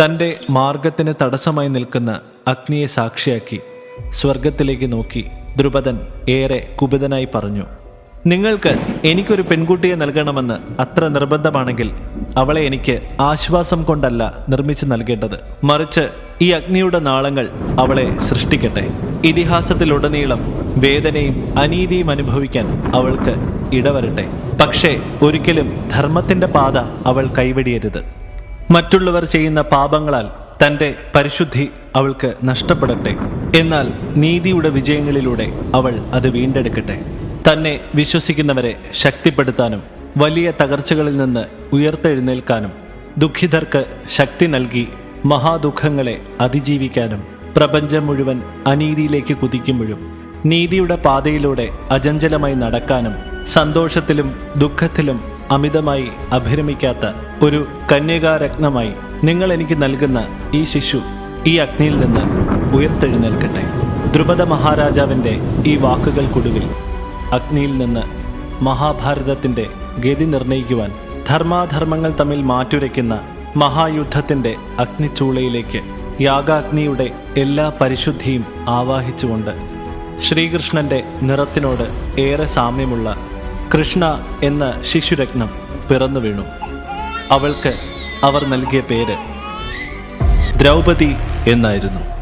തന്റെ മാർഗത്തിന് തടസ്സമായി നിൽക്കുന്ന അഗ്നിയെ സാക്ഷിയാക്കി സ്വർഗത്തിലേക്ക് നോക്കി ദ്രുപദൻ ഏറെ കുപിതനായി പറഞ്ഞു നിങ്ങൾക്ക് എനിക്കൊരു പെൺകുട്ടിയെ നൽകണമെന്ന് അത്ര നിർബന്ധമാണെങ്കിൽ അവളെ എനിക്ക് ആശ്വാസം കൊണ്ടല്ല നിർമ്മിച്ച് നൽകേണ്ടത്. മറിച്ച് ഈ അഗ്നിയുടെ നാളങ്ങൾ അവളെ സൃഷ്ടിക്കട്ടെ. ഇതിഹാസത്തിലുടനീളം വേദനയും അനീതിയും അനുഭവിക്കാൻ അവൾക്ക് ഇടവരട്ടെ. പക്ഷേ ഒരിക്കലും ധർമ്മത്തിന്റെ പാത അവൾ കൈവെടിയരുത്. മറ്റുള്ളവർ ചെയ്യുന്ന പാപങ്ങളാൽ തന്റെ പരിശുദ്ധി അവൾക്ക് നഷ്ടപ്പെടട്ടെ. എന്നാൽ നീതിയുടെ വിജയങ്ങളിലൂടെ അവൾ അത് വീണ്ടെടുക്കട്ടെ. തന്നെ വിശ്വസിക്കുന്നവരെ ശക്തിപ്പെടുത്താനും വലിയ തകർച്ചകളിൽ നിന്ന് ഉയർത്തെഴുന്നേൽക്കാനും ദുഃഖിതർക്ക് ശക്തി നൽകി മഹാദുഃഖങ്ങളെ അതിജീവിക്കാനും പ്രപഞ്ചം മുഴുവൻ അനീതിയിലേക്ക് കുതിക്കുമ്പോഴും നീതിയുടെ പാതയിലൂടെ അജഞ്ചലമായി നടക്കാനും സന്തോഷത്തിലും ദുഃഖത്തിലും അമിതമായി അഭിരമിക്കാത്ത ഒരു കന്യകാരത്നമായി നിങ്ങൾ എനിക്ക് നൽകുന്ന ഈ ശിശു ഈ അഗ്നിയിൽ നിന്ന് ഉയർത്തെഴുന്നേൽക്കട്ടെ. ദ്രുപദ മഹാരാജാവിന്റെ ഈ വാക്കുകൾക്കൊടുവിൽ അഗ്നിയിൽ നിന്ന് മഹാഭാരതത്തിന്റെ ഗതി നിർണയിക്കുവാൻ ധർമാധർമ്മങ്ങൾ തമ്മിൽ മാറ്റുരയ്ക്കുന്ന മഹായുദ്ധത്തിന്റെ അഗ്നിച്ചൂളയിലേക്ക് യാഗാഗ്നിയുടെ എല്ലാ പരിശുദ്ധിയും ആവാഹിച്ചുകൊണ്ട് ശ്രീകൃഷ്ണന്റെ നിറത്തിനോട് ഏറെ സാമ്യമുള്ള കൃഷ്ണ എന്ന ശിശുരത്നം പിറന്നു വീണു. അവൾക്ക് അവർ നൽകിയ പേര് ദ്രൗപതി എന്നായിരുന്നു.